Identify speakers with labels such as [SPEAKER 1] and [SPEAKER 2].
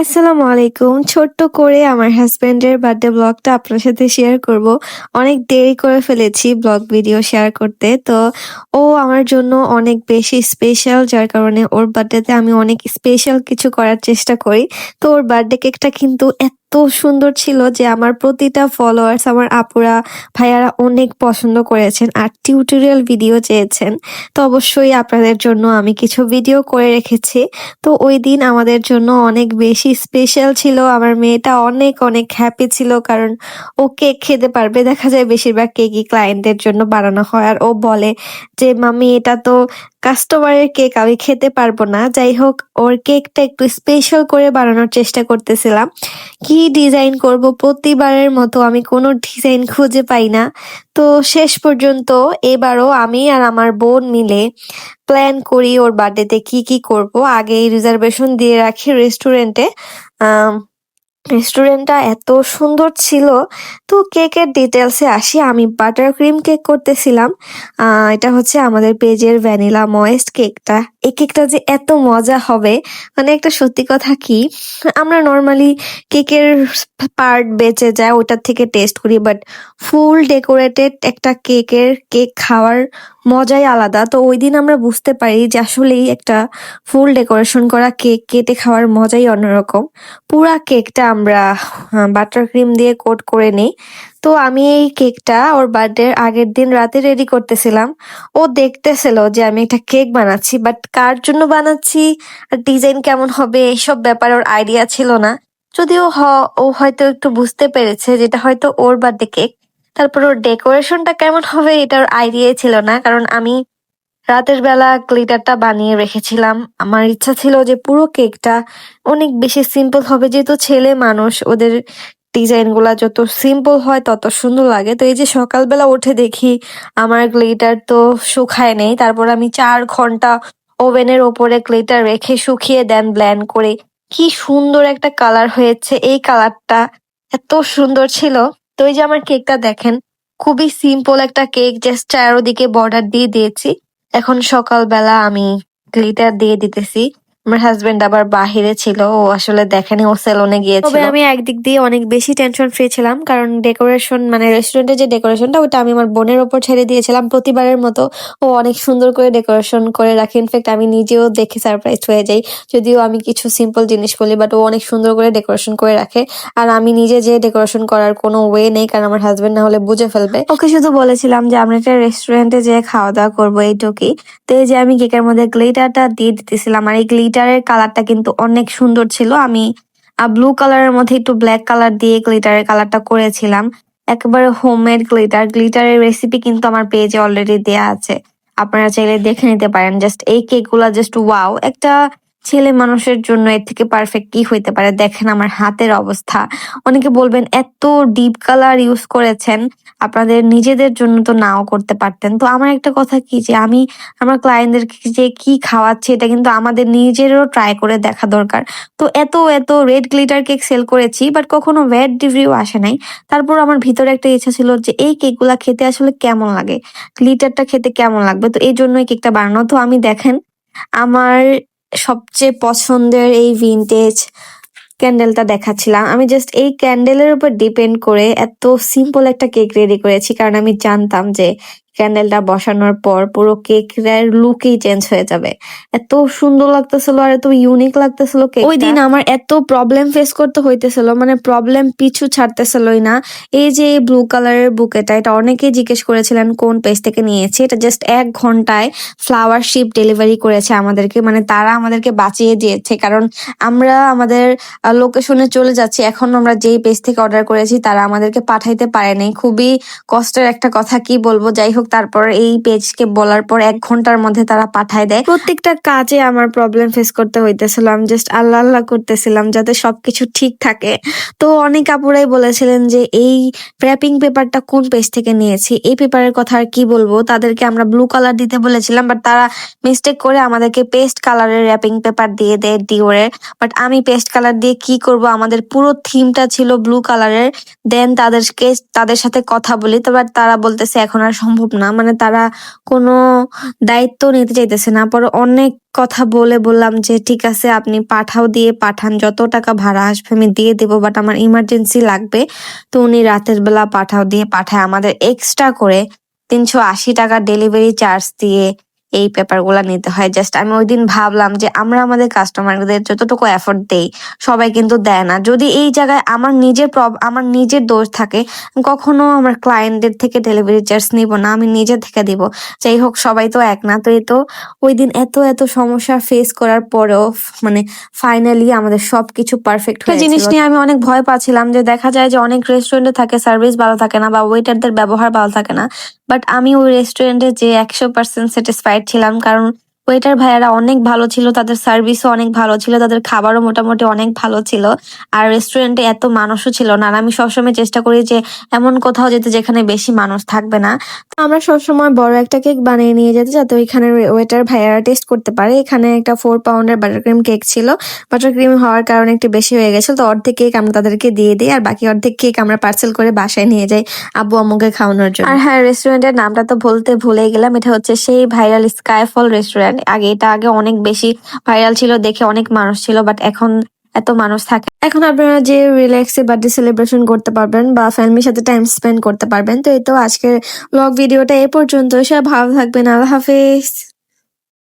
[SPEAKER 1] আসসালামু আলাইকুম। ছোট্ট করে আমার হাজব্যান্ডের বার্থডে ব্লগটা আপনার সাথে শেয়ার করব। অনেক দেরি করে ফেলেছি ব্লগ ভিডিও শেয়ার করতে। তো ও আমার জন্য অনেক বেশি স্পেশাল যার কারণে ওর বার্থডেতে আমি অনেক স্পেশাল কিছু করার চেষ্টা করি। তো ওর বার্থডে কেকটা কিন্তু এত সুন্দর ছিল যে আমার প্রতিটা ফলোয়ার্স আমার আপুরা, ভাইয়ারা অনেক পছন্দ করেছেন আর টিউটোরিয়াল ভিডিও চেয়েছেন। তো অবশ্যই আপনাদের জন্য আমি কিছু ভিডিও করে রেখেছি। তো ওই দিন আমাদের জন্য অনেক বেশি স্পেশাল ছিল। আমার মেয়েটা অনেক অনেক হ্যাপি ছিল কারণ ও কেক খেতে পারবে। দেখা যায় বেশিরভাগ কেকই ক্লায়েন্টদের জন্য বানানো হয় আর ও বলে যে মামি এটা তো কাস্টমারের কেক আমি খেতে পারব না। যাই হোক, ওর কেকটা একটু স্পেশাল করে বানানোর চেষ্টা করতেছিলাম। কি ডিজাইন করব, প্রতিবারের মতো আমি কোনো ডিজাইন খুঁজে পাই না। তো শেষ পর্যন্ত এবারও আমি আর আমার বোন মিলে প্ল্যান করি ওর বার্থডেতে কি কি করব। আগে রিজার্ভেশন দিয়ে রাখি রেস্টুরেন্টে রেস্টুরেন্টটা এত সুন্দর ছিল। তো কেকের ডিটেলসে আসি। আমি বাটার ক্রিম কেক করতেছিলাম। এটা হচ্ছে আমাদের পেজের ভ্যানিলা ময়েস্ট কেকটা এই কেকটা যে এত মজা হবে মানে একটা সত্যি কথা কি, আমরা নর্মালি কেকের পার্ট বেঁচে যায়, ওটার থেকে টেস্ট করি বাট ফুল ডেকোরেটেড একটা কেকের কেক খাওয়ার মজাই আলাদা। তো ওই দিন আমরা বুঝতে পারি যে আসলেই একটা ফুল ডেকোরেশন করা কেক, কেটে খাওয়ার মজাই অন্যরকম। পুরা কেকটা আমরা বাটার ক্রিম দিয়ে কোট করে নিই। তো আমি এই কেকটা ওর বার্থডের আগের দিন রাতে রেডি করতেছিলাম। ও দেখতেছিল যে আমি একটা কেক বানাচ্ছি, বাট কার জন্য বানাচ্ছি, আর ডিজাইন কেমন হবে এইসব ব্যাপারে ওর আইডিয়া ছিল না। যদিও হ- ও হয়তো একটু বুঝতে পেরেছে যেটা হয়তো ওর বার্থডে কেক। তারপর ওর ডেকোরেশনটা কেমন হবে এটার আইডিয়া ছিল না, কারণ আমি রাতের বেলা গ্লিটারটা বানিয়ে রেখেছিলাম। আমার ইচ্ছা ছিল যে পুরো কেকটা অনেক বেশি সিম্পল হবে, যেহেতু ছেলে মানুষ, ওদের ডিজাইনগুলা যত সিম্পল হয় তত সুন্দর লাগে। তো এই যে সকালবেলা উঠে দেখি আমার গ্লিটার তো শুকায় নেই, তারপর আমি চার ঘণ্টা ওভেনের ওপরে গ্লিটার রেখে শুকিয়ে দেন ব্ল্যান্ড করে কি সুন্দর একটা কালার হয়েছে। এই কালারটা এত সুন্দর ছিল। তো এই যে আমার কেকটা দেখেন, খুবই সিম্পল একটা কেক জাস্ট চারোদিকে বর্ডার দিয়ে দিয়েছি। এখন সকালবেলা আমি গ্লিটার দিয়ে দিতেছি। আমার হাজবেন্ড আবার বাহিরে ছিল ও আসলে দেখেনি ও সেলুনে গিয়েছিল। তবে আমি একদিক দিয়ে অনেক বেশি টেনশন ফ্রি ছিলাম কারণ ডেকোরেশন মানে রেস্টুরেন্টের যে ডেকোরেশনটা ওটা আমি আমার বোনের ওপর ছেড়ে দিয়েছিলাম প্রতিবারের মতো। ও অনেক সুন্দর করে ডেকোরেশন করে রাখে। ইনফ্যাক্ট আমি নিজেও দেখে সারপ্রাইজ হয়ে যাই। যদিও আমি কিছু সিম্পল জিনিস বলি বাট ও অনেক সুন্দর করে ডেকোরেশন করে রাখে। আর আমি নিজে যে ডেকোরেশন করার কোনো ওয়ে নেই কারণ আমার হাজবেন্ড না হলে বুঝে ফেলবে। ওকে শুধু বলেছিলাম যে আমরা একটা রেস্টুরেন্টে যেয়ে খাওয়া দাওয়া করব এইটুকুই। তো এই যে আমি কেকের মধ্যে গ্লিটারটা দিয়ে দিতেছিলাম আর এই গ্লিটারের কালারটা কিন্তু অনেক সুন্দর ছিল। আমি ব্লু কালারের মধ্যে একটু ব্ল্যাক কালার দিয়ে গ্লিটারের কালারটা করেছিলাম। একেবারে হোমমেড গ্লিটার গ্লিটারের রেসিপি কিন্তু আমার পেজে অলরেডি দেয়া আছে। আপনারা চাইলে দেখে নিতে পারেন। জাস্ট এই কেকগুলা জাস্ট ওয়াও একটা ছেলে মানুষের জন্য এর থেকে পারফেক্ট কি হইতে পারে? দেখেন আমার হাতের অবস্থা। অনেকে বলবেন, এত ডিপ কালার ইউজ করেছেন, আপনাদের নিজেদের জন্য তো নাও করতে পারতেন। তো আমার একটা কথা কি যে, আমি আমার ক্লায়েন্টদেরকে যে কি খাওয়াচ্ছি, এটা কিন্তু আমাদের নিজেরও ট্রাই করে দেখা দরকার। তো এত এত রেড গ্লিটার কেক সেল করেছি বাট কখনো ব্যাড রিভিউ আসে নাই। তারপর আমার ভিতরে একটা ইচ্ছা ছিল যে, এই কেকগুলা খেতে আসলে কেমন লাগে? গ্লিটারটা খেতে কেমন লাগবে? তো এই জন্যই কেকটা বানানো। তো আমি দেখেন, আমার সবচেয়ে পছন্দের এই ভিনটেজ ক্যান্ডেলটা দেখাচ্ছিলাম। আমি জাস্ট এই ক্যান্ডেলের উপর ডিপেন্ড করে এত সিম্পল একটা কেক রেডি করেছি, কারণ আমি জানতাম যে ক্যান্ডেলটা বসানোর পর পুরো কেকের লুকই চেঞ্জ হয়ে যাবে। এত সুন্দর লাগতেছিল আর এত ইউনিক লাগতেছিল কেক ওই দিন আমার এত প্রবলেম ফেস করতে হইতেছিল মানে প্রবলেম পিছু ছাড়তেছিলই না। এই যে ব্লু কালারের বুকেটা, এটা অনেকেই জিজ্ঞেস করেছিলেন, কোন পেজ থেকে নিয়েছি? এটা জাস্ট এক ঘন্টায় ফ্লাওয়ার শিপ ডেলিভারি করেছে আমাদেরকে মানে তারা আমাদেরকে বাঁচিয়ে দিয়েছে। কারণ আমরা আমাদের লোকেশনে চলে যাচ্ছি, এখন আমরা যেই পেজ থেকে অর্ডার করেছি, তারা আমাদেরকে পাঠাইতে পারেনি খুবই কষ্টের একটা কথা, কি বলব? যাই হোক তারপর এই পেজকে বলার পর এক ঘণ্টার মধ্যে তারা পাঠায় দেয়। প্রত্যেকটা কাজে আমার প্রবলেম ফেস করতে হইতেছিল আমি জাস্ট আল্লাহ আল্লাহ করতেছিলাম যাতে সবকিছু ঠিক থাকে। তো অনেক আপুরাই বলেছিলেন যে এই র্যাপিং পেপারটা কোন পেজ থেকে নিয়েছি? এই পেপারের কথা আর কি বলব? তাদেরকে আমরা ব্লু কালার দিতে বলেছিলাম বাট তারা মিস্টেক করে আমাদেরকে পেস্ট কালারের র্যাপিং পেপার দিয়ে দেয় ডিওরের বাট আমি পেস্ট কালার দিয়ে কি করব? আমাদের পুরো থিমটা ছিল ব্লু কালারের দেন তাদেরকে, তাদের সাথে কথা বলি, তো বাট তারা বলতেছে, এখন আর সম্ভব না মানে তারা কোনো দায়িত্ব নিতে চাইতেছে না। পরে অনেক কথা বলে বললাম যে, ঠিক আছে, আপনি পাঠাও দিয়ে পাঠান, যত টাকা ভাড়া আসবে আমি দিয়ে দেবো বাট আমার ইমার্জেন্সি লাগবে। তো উনি রাতের বেলা পাঠাও দিয়ে পাঠায়। আমাদের এক্সট্রা করে তিনশো আশি টাকা ডেলিভারি চার্জ দিয়ে এই পেপারগুলা নিতে হয়। জাস্ট আমি ওই দিন ভাবলাম যে আমরা আমাদের কাস্টমারদের যতটুকু এফোর্ট দেই সবাই কিন্তু দেয় না। যদি এই জায়গায় আমার নিজের আমার নিজের দোষ থাকে কখনো আমার ক্লায়েন্টদের থেকে ডেলিভারি চার্জ নিব না আমি নিজে থেকে দিব। যাই হোক সবাই তো এক না তো এই তো ওই দিন এত এত সমস্যা ফেস করার পরেও মানে ফাইনালি আমাদের সবকিছু পারফেক্ট হয়ে জিনিস নিয়ে আমি অনেক ভয় পাচ্ছিলাম যে দেখা যায় যে অনেক রেস্টুরেন্টে থাকে সার্ভিস ভালো থাকে না বা ওয়েটারদের ব্যবহার ভালো থাকে না। বাট আমি ওই রেস্টুরেন্টে যে একশো পার্সেন্ট স্যাটিসফাইড ছিলাম কারণ ওয়েটার ভাইয়ারা অনেক ভালো ছিল, তাদের সার্ভিসও অনেক ভালো ছিল, তাদের খাবারও মোটামুটি অনেক ভালো ছিল। আর রেস্টুরেন্টে এত মানুষও ছিল না। আর আমি সবসময় চেষ্টা করি যে এমন কোথাও যেতে যেখানে বেশি মানুষ থাকবে না। তো আমরা সবসময় বড় একটা কেক বানিয়ে নিয়ে যেতে যাতে ওইখানে ওয়েটার ভাইয়ারা টেস্ট করতে পারে। এখানে একটা ফোর পাউন্ডের বাটার ক্রিম কেক ছিল। বাটার ক্রিম হওয়ার কারণে একটু বেশি হয়ে গেছিল। তো অর্ধেক কেক আমরা তাদেরকে দিয়ে দিই আর বাকি অর্ধেক কেক আমরা পার্সেল করে বাসায় নিয়ে যাই আব্বু আম্মুকে খাওয়ানোর জন্য। আর হ্যাঁ রেস্টুরেন্টের নামটা তো বলতে ভুলে গেলাম। এটা হচ্ছে সেই ভাইরাল স্কাইফল রেস্টুরেন্ট আগে এটা আগে অনেক বেশি ভাইরাল ছিল, দেখে অনেক মানুষ ছিল বাট এখন এত মানুষ থাকে এখন আপনারা যে রিল্যাক্সে বার্থডে সেলিব্রেশন করতে পারবেন বা ফ্যামিলির সাথে টাইম স্পেন্ড করতে পারবেন, তো এই তো আজকের ব্লগ ভিডিওটা এ পর্যন্ত। সব ভালো থাকবেন, আল্লাহ হাফিজ।